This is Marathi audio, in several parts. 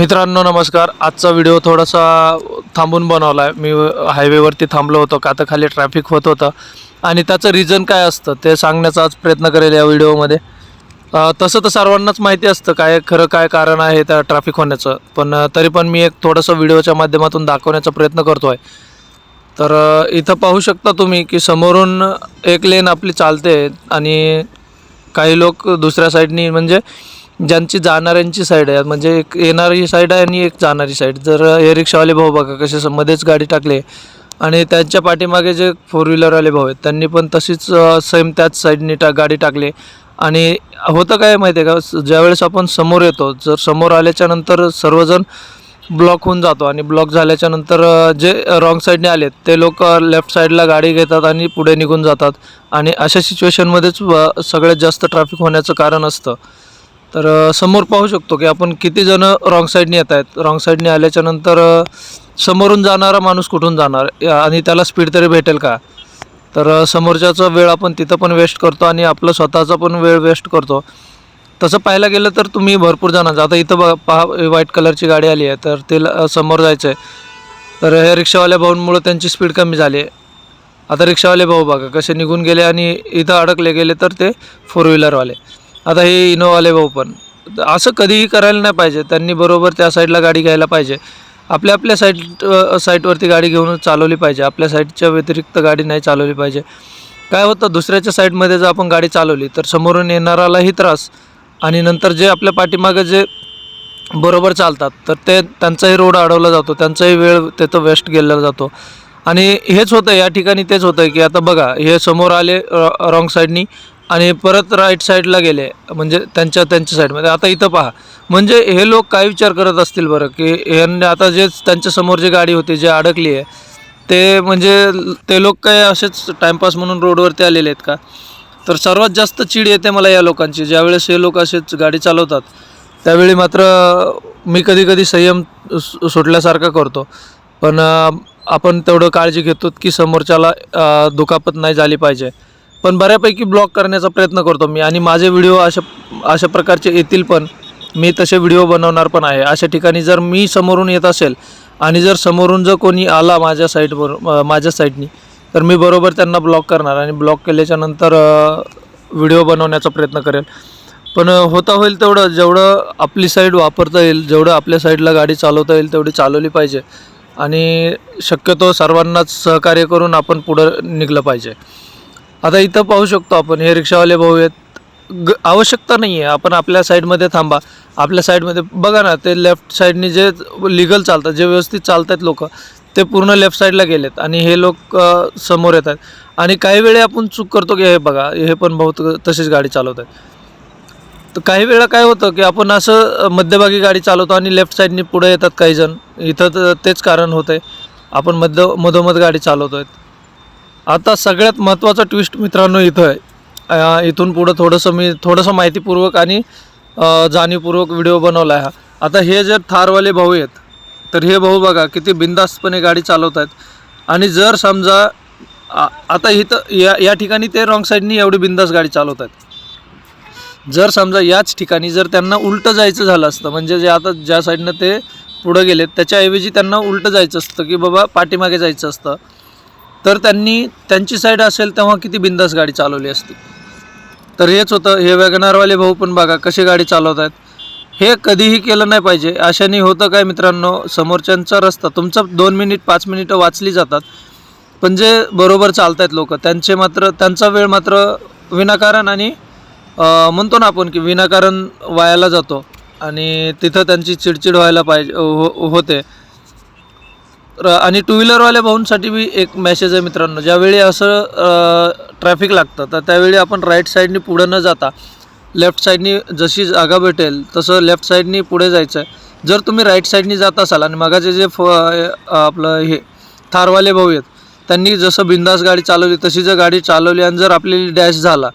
मित्रांनो नमस्कार. आजचा व्हिडिओ थोडासा थांबून बनवला आहे मी हायवेवरती थांबलो होतो का तर खाली ट्रॅफिक होत होतं. आणि त्याचं रिझन काय असतं ते सांगण्याचा आज प्रयत्न करेल या व्हिडिओमध्ये. तसं तर सर्वांनाच माहिती असतं काय खरं काय कारण आहे त्या ट्रॅफिक होण्याचं. पण तरी पण मी एक थोडंसं व्हिडिओच्या माध्यमातून दाखवण्याचा प्रयत्न करतो आहे तर इथं पाहू शकता तुम्ही की समोरून एक लेन आपली चालते आणि काही लोक दुसऱ्या साईडनी म्हणजे ज्यांची जाणाऱ्यांची साईड आहे. म्हणजे एक येणारी साईड आहे आणि एक जाणारी साईड जर हे रिक्षावाले भाऊ बघा कसे मध्येच गाडी टाकले आणि त्यांच्या पाठीमागे जे फोर व्हीलरवाले भाऊ आहेत त्यांनी पण तशीच सेम त्याच साईडनी टा गाडी टाकली. आणि होतं काय माहिती आहे का ज्यावेळेस आपण समोर येतो जर समोर आल्याच्यानंतर सर्वजण ब्लॉक होऊन जातो आणि ब्लॉक झाल्याच्यानंतर जे रॉंग साईडने आलेत ते लोक लेफ्ट साईडला गाडी घेतात आणि पुढे निघून जातात. आणि अशा सिच्युएशनमध्येच सगळ्यात जास्त ट्रॅफिक होण्याचं कारण असतं. तर समोर पाहू शकतो की आपण किती जण रॉंग साईडने येत आहेत. रॉंग साईडने आल्याच्यानंतर समोरून जाणारा माणूस कुठून जाणार? आणि त्याला स्पीड तरी भेटेल का? तर समोरच्याचा वेळ आपण तिथं पण वेस्ट करतो आणि आपलं स्वतःचा पण वेळ वेस्ट करतो. तसं पाहायला गेलं तर तुम्ही भरपूर जाणार आता इथं बघा पहा व्हाईट कलरची गाडी आली आहे. तर ते ल- समोर जायचं आहे तर हे रिक्षावाल्या भाऊंमुळं त्यांची स्पीड कमी झाली. आहे आता रिक्षावाले भाऊ बघा कसे निघून गेले आणि इथं अडकले गेले तर ते फोर व्हीलरवाले आता हे इनोवाले भाऊ पण. असं कधीही करायला नाही पाहिजे. त्यांनी बरोबर त्या साईडला गाडी घ्यायला पाहिजे. आपल्या आपल्या साईड साईटवरती गाडी घेऊन चालवली पाहिजे. आपल्या साईडच्या व्यतिरिक्त गाडी नाही चालवली पाहिजे. काय होतं दुसऱ्याच्या साईडमध्ये जर आपण गाडी चालवली तर समोरून येणारालाही त्रास. आणि नंतर जे आपल्या पाठीमागं जे बरोबर चालतात तर ते त्यांचाही रोड अडवला जातो. त्यांचाही वेळ त्याचं वेस्ट गेलेला जातो. आणि हेच होतं या ठिकाणी तेच होतं की आता बघा हे समोर आले रॉंग साईडनी आणि परत राईट साईडला गेले. म्हणजे त्यांच्या त्यांच्या साईडमध्ये आता इथं पहा. म्हणजे हे लोक काय विचार करत असतील बरं? की यांनी आता जे त्यांच्यासमोर जी गाडी होती जी अडकली आहे ते म्हणजे ते लोक काय असेच टाईमपास म्हणून रोडवरती आलेले आहेत का? तर सर्वात जास्त चीड येते मला या लोकांची. ज्यावेळेस हे लोक असेच गाडी चालवतात त्यावेळी मात्र मी कधी कधी संयम सु- सुटल्यासारखा करतो. पण आपण तेवढं काळजी घेतो की समोरच्याला दुखापत नाही झाली पाहिजे. पण बऱ्यापैकी ब्लॉक करण्याचा प्रयत्न करतो मी आणि माझे व्हिडिओ अशा अशा प्रकारचे येतील पण मी तसे व्हिडिओ बनवणार पण आहे. अशा ठिकाणी जर मी समोरून येत असेल आणि जर समोरून जर कोणी आला माझ्या साईडवर माझ्या साईडनी तर मी बरोबर त्यांना ब्लॉक करणार आणि ब्लॉक केल्याच्यानंतर व्हिडिओ बनवण्याचा प्रयत्न करेल. पण होता होईल तेवढं. जेवढं आपली साईड वापरता येईल जेवढं आपल्या साईडला गाडी चालवता येईल तेवढी चालवली पाहिजे. आणि शक्यतो सर्वांनाच सहकार्य करून आपण पुढं निघलं पाहिजे. आता इथं पाहू शकतो आपण हे रिक्षावाले भाऊ आहेत. ग आवश्यकता नाही आहे आपण आपल्या साईडमध्ये थांबा. आपल्या साईडमध्ये बघा ना ते लेफ्ट साईडनी जे लिगल चालतात जे व्यवस्थित चालत आहेत लोक ते पूर्ण लेफ्ट साईडला गेलेत. आणि हे लोक समोर येत आहेत आणि काही वेळे आपण चूक करतो की हे बघा हे पण बहुत तशीच गाडी चालवत आहेत तर काही वेळा काय होतं की आपण असं मध्यभागी गाडी चालवतो आणि लेफ्ट साईडनी पुढे येतात काही जण. इथं तर तेच कारण होतं आहे आपण मध्य मधोमध गाडी चालवतो आहेत आता सगळ्यात महत्त्वाचा ट्विस्ट मित्रांनो इथं आहे. इथून पुढं थोडंसं मी थोडंसं माहितीपूर्वक आणि जाणीवपूर्वक व्हिडिओ बनवला आहे हा. आता हे जर थारवाले भाऊ आहेत तर हे भाऊ बघा किती बिंदास्तपणे गाडी चालवत आहेत आणि जर समजा आता इथं या या ठिकाणी ते रॉंग साईडनी एवढी बिंदास गाडी चालवत आहेत जर समजा याच ठिकाणी जर त्यांना उलटं जायचं झालं असतं म्हणजे जे आता ज्या साईडनं ते पुढं गेलेत त्याच्याऐवजी त्यांना उलटं जायचं असतं की बाबा पाठीमागे जायचं असतं तर त्यांनी त्यांची साईड असेल तेव्हा किती बिंदास गाडी चालवली असती. तर हेच होतं हे वॅगनारवाले भाऊ पण बघा कशी गाडी चालवत आहेत हे कधीही केलं नाही पाहिजे अशाने होतं काय मित्रांनो समोरच्यांचा रस्ता तुमचा दोन मिनिट पाच मिनिटं वाचली जातात. पण जे बरोबर चालत आहेत लोक त्यांचे मात्र त्यांचा वेळ मात्र विनाकारण आणि म्हणतो ना आपण की विनाकारण वायाला जातो. आणि तिथं त्यांची चिडचिड व्हायला पाहिजे हो होते. आणि टू व्हीलरवाल्या भाऊंसाठी बी एक मेसेज आहे मित्रांनो. ज्यावेळी असं ट्रॅफिक लागतं तर त्यावेळी आपण राईट साईडनी पुढं न जाता लेफ्ट साईडनी जशी जागा भेटेल तसं लेफ्ट साईडनी पुढे जायचं आहे जर तुम्ही राईट साईडनी जात असाल आणि मगाचे जे फ आपलं हे थारवाले भाऊ आहेत त्यांनी जसं बिंदास गाडी चालवली तशी जर गाडी चालवली आणि जर आपली डॅश झाला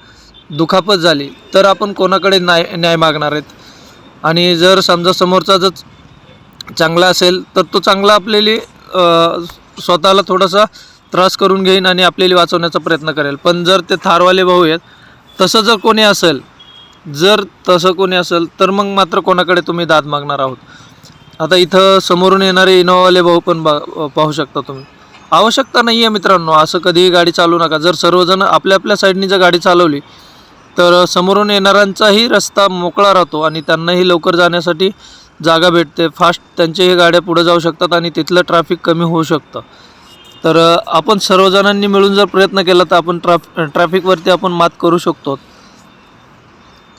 दुखापत झाली तर आपण कोणाकडे न्याय न्याय मागणार आहेत? आणि जर समजा समोरचा जर चांगला असेल तर तो चांगला आपल्याला स्वतःला थोडासा त्रास करून घेईन आणि आपल्याला वाचवण्याचा प्रयत्न करेल. पण जर ते थारवाले भाऊ आहेत तसं जर कोणी असेल जर तसं कोणी असेल तर मग मात्र कोणाकडे तुम्ही दाद मागणार आहोत? आता इथं समोरून येणारे इनोवाले भाऊ पण बा- पाहू शकता तुम्ही. आवश्यकता नाही आहे मित्रांनो असं कधीही गाडी चालू नका. जर सर्वजण आपल्या आपल्या साईडनी जर गाडी चालवली तर समोरून येणाऱ्यांचाही रस्ता मोकळा राहतो आणि त्यांनाही लवकर जाण्यासाठी जागा भेटते. फास्ट त्यांच्याही गाड्या पुढे जाऊ शकतात आणि तिथलं ट्रॅफिक कमी होऊ शकतं. तर आपण सर्वजणांनी मिळून जर प्रयत्न केला तर आपण ट्रॅफ ट्रॅफिकवरती आपण मात करू शकतो.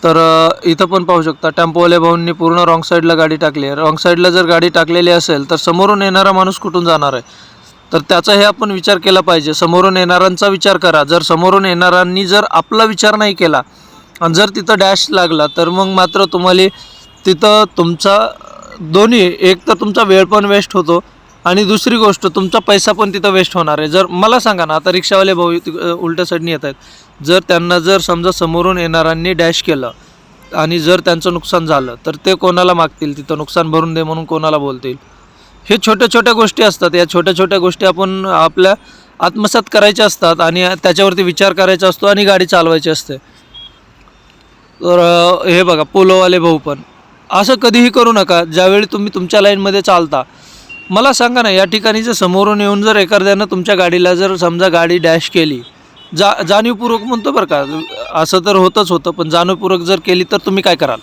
तर इथं पण पाहू शकता टेम्पोवाल्या भाऊंनी पूर्ण रॉंग साईडला गाडी टाकली आहे. रॉंग साईडला जर गाडी टाकलेली असेल तर समोरून येणारा माणूस कुठून जाणार आहे? तर त्याचा हे आपण विचार केला पाहिजे. समोरून येणाऱ्यांचा विचार करा. जर समोरून येणाऱ्यांनी जर आपला विचार नाही केला आणि जर तिथं डॅश लागला तर मग मात्र तुम्हाला तिथं तुमचा दोन्ही एक तर तुमचा वेळ पण वेस्ट होतो आणि दुसरी गोष्ट तुमचा पैसा पण तिथं वेस्ट होणार आहे. जर मला सांगा ना आता रिक्षावाले भाऊ उलट्या साईडनी येत आहेत. जर त्यांना जर समजा समोरून येणाऱ्यांनी डॅश केलं आणि जर त्यांचं नुकसान झालं तर ते कोणाला मागतील? तिथं नुकसान भरून दे म्हणून कोणाला बोलतील? हे छोट्या छोट्या गोष्टी असतात. या छोट्या छोट्या गोष्टी आपण आपल्या आत्मसात करायच्या असतात आणि त्याच्यावरती विचार करायचा असतो आणि गाडी चालवायची असते. तर हे बघा पोलोवाले भाऊ पण. असं कधीही करू नका ज्यावेळी तुम्ही तुमच्या लाईनमध्ये चालता. मला सांगा ना या ठिकाणी जर समोरून येऊन जर एखाद्यानं तुमच्या गाडीला जर समजा गाडी डॅश केली जा जाणीवपूर्वक म्हणतो बरं का असं तर होतंच होतं पण जाणीवपूर्वक जर केली तर तुम्ही काय कराल?